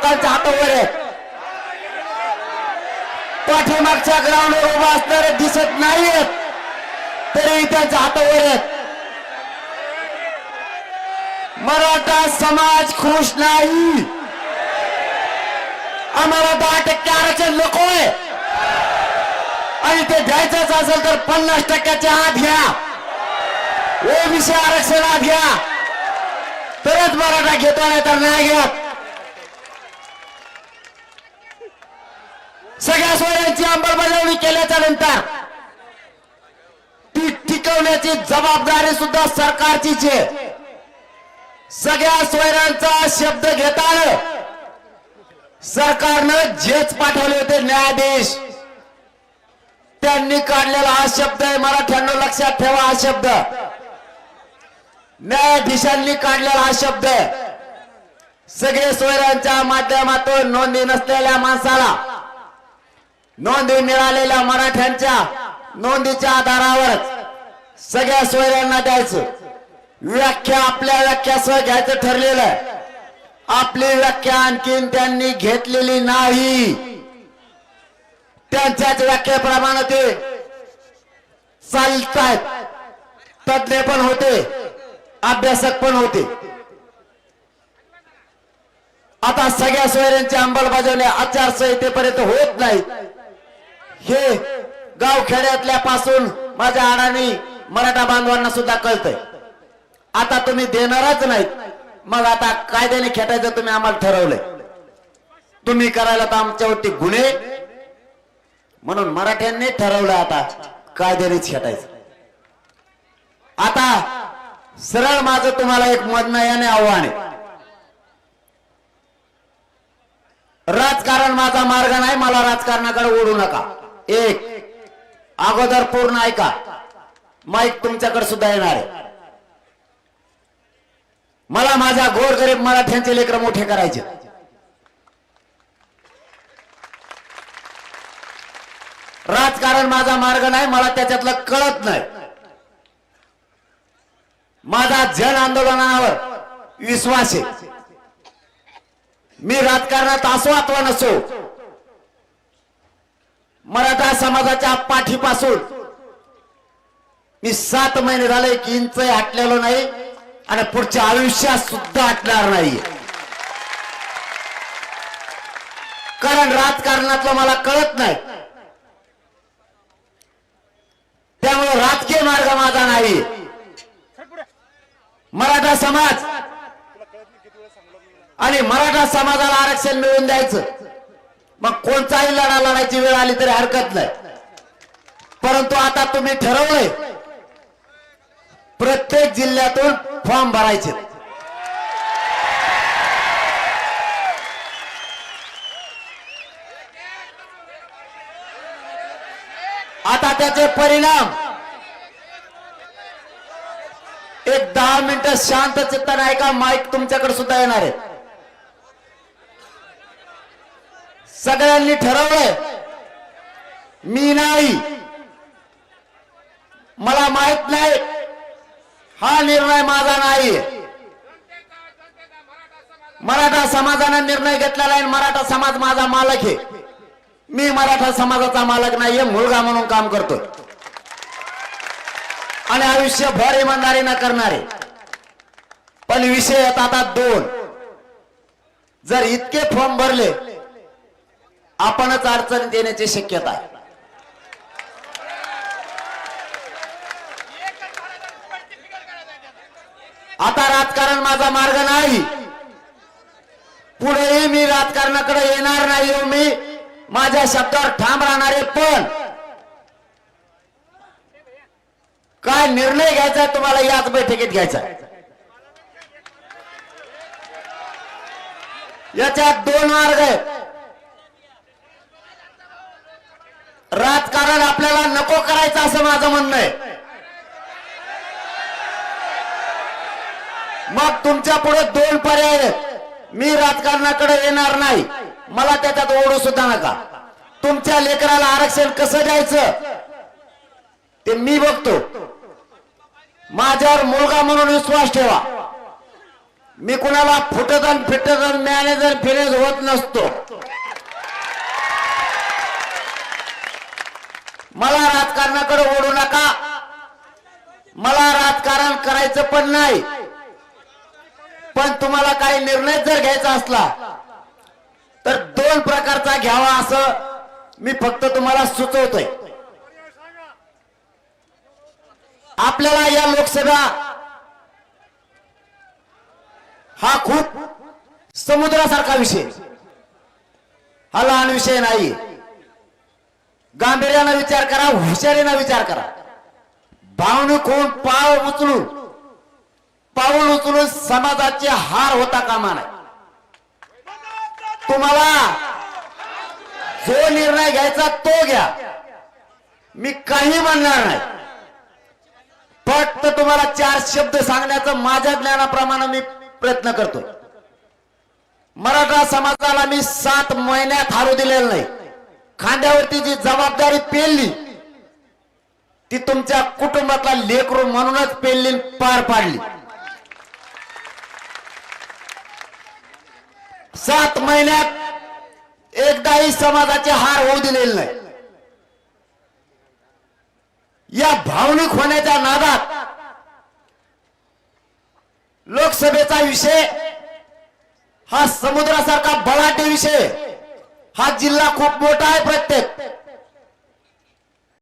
लोकांच्या हातावर आहे पाठीमागच्या ग्राउंडवर उभा असणारे दिसत नाहीयेत. तरी त्यांच्या हातावर आहेत मराठा समाज खुश नाही. आम्हाला दहा टक्के आरक्षण नको आहे आणि ते द्यायचंच असेल तर पन्नास टक्क्याच्या आत घ्या. ओबीसी आरक्षणात घ्या. तरच मराठा घेतो नाही तर नाही घेत. सगळ्या सोयांची अंमलबजावणी केल्याच्यानंतर ती टिकवण्याची जबाबदारी सुद्धा सरकारचीच आहे सगळ्या सोयऱ्यांचा शब्द घेताना सरकारनं जेच पाठवले होते न्यायाधीश त्यांनी काढलेला हा शब्द आहे मराठ्यांना लक्षात ठेवा हा शब्द. न्यायाधीशांनी काढलेला हा शब्द आहे. सगळे सोयऱ्यांच्या माध्यमातून नोंदी नसलेल्या माणसाला नोंदी मिळालेल्या मराठ्यांच्या नोंदीच्या आधारावरच सगळ्या सोयऱ्यांना द्यायचं. व्याख्या आपल्या व्याख्यासह घ्यायचं ठरलेलं आहे. आपली व्याख्या आणखीन त्यांनी घेतलेली नाही. त्यांच्याच व्याख्येप्रमाणे ते चालतायत. तज्ञ पण होते. अभ्यासक पण होते. आता सगळ्या सोयऱ्यांची अंमलबजावणी आचारसंहितेपर्यंत होत नाही. हे गावखेड्यातल्या पासून माझ्या अडाणी मराठा बांधवांना सुद्धा कळतंय. आता तुम्ही देणारच नाहीत. मग आता कायद्याने खेटायचं तुम्ही आम्हाला ठरवलंय. तुम्ही करायला तर आमच्यावरती गुन्हे. म्हणून मराठ्यांनी ठरवलं आता कायद्यानेच खेटायचं. आता सरळ माझं तुम्हाला एक म्हणणं आव्हान आहे. राजकारण माझा मार्ग नाही मला राजकारणाकडे ओढू नका. एक अगोदर पूर्ण ऐका. माईक तुमच्याकडे सुद्धा येणार आहे. मला माझ्या गोरगरीब मराठ्यांचे लेकर मोठे करायचे. राजकारण माझा मार्ग नाही मला त्याच्यातलं कळत नाही. माझा जन आंदोलनावर विश्वास आहे. मी राजकारणात असो अथवा नसो मराठा समाजाच्या पाठीपासून. मी सात महिने झाले की इंच हटलेलो नाही आणि पुढच्या आयुष्यात सुद्धा हटणार नाही. कारण राजकारणातलं मला कळत नाही. त्यामुळे राजकीय मार्ग माझा नाही. मराठा समाज आणि मराठा समाजाला आरक्षण मिळवून द्यायचं. मग कोणताही लढा लढायची वेळ आली तरी हरकत नाही. परंतु आता तुम्ही ठरवलंय. प्रत्येक जिल्ह्यातून फॉर्म भरायचे. आता त्याचे परिणाम. एक दहा मिनिटं शांत चित्ताने ऐका माईक तुमच्याकडे सुद्धा येणार आहे. सगळ्यांनी ठरवलंय. मी नाही. मला माहीत नाही. हा निर्णय माझा नाही. मराठा समाजाने निर्णय घेतलेला आहे मराठा समाज माझा मालक आहे. मी मराठा समाजाचा मालक नाहीये मुलगा म्हणून काम करतोय. आणि आयुष्यभर न करणारे. पण विषय येतात आता दोन. जर इतके फॉर्म भरले आपणच अडचणीत येण्याची शक्यता आहे. आता राजकारण माझा मार्ग नाही. पुढेही मी राजकारणाकडे येणार नाही हो मी. माझ्या शब्दावर ठाम राहणारे पण. काय निर्णय घ्यायचा आहे तुम्हाला याच बैठकीत घ्यायचा आहे. याच्यात दोन मार्ग आहेत. राजकारण आपल्याला नको करायचं असं माझं म्हणणं आहे. मग तुमच्यापुढे दोन पर्याय आहेत. मी राजकारणाकडे येणार नाही. मला त्याच्यात ओढू सुद्धा नका. तुमच्या लेकराला आरक्षण कसं द्यायचं? ते मी बघतो. माझ्यावर मुलगा म्हणून विश्वास ठेवा. मी कुणाला फुटदन आणि मॅनेजर फिरेज होत नसतो. मला राजकारणाकडे ओढू नका. मला राजकारण करायचं पण नाही. पण तुम्हाला काही निर्णय जर घ्यायचा असला तर दोन प्रकारचा घ्यावा असं मी फक्त तुम्हाला सुचवतोय. आपल्याला या लोकसभा हा खूप समुद्रासारखा विषय. हा लहान विषय नाही. गांभीर्यानं विचार करा हुशारीनं विचार करा. भावनिक होऊन पाव उचलून. पाऊल उचलून समाजाचे हार होता कामा नाही. तुम्हाला जो निर्णय घ्यायचा तो घ्या. मी काही म्हणणार नाही. फक्त तुम्हाला चार शब्द सांगण्याचं माझ्या ज्ञानाप्रमाणे मी प्रयत्न करतो मराठा समाजाला मी सात महिन्यात हारू दिलेलं नाही. खांद्यावरती जी जबाबदारी पेलली ती तुमच्या कुटुंबातला लेकरू म्हणूनच पेलली पार पाडली. सात महिन्यात एकदाही समाजाचे हार होऊ दिलेले नाही. या भावनिक होण्याच्या नादात लोकसभेचा विषय हा समुद्रासारखा बळाटे विषय हा जिल्हा खूप मोठा आहे प्रत्येक.